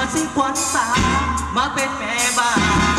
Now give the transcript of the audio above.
มาสิควัญตามาเป็นแม่บ้าน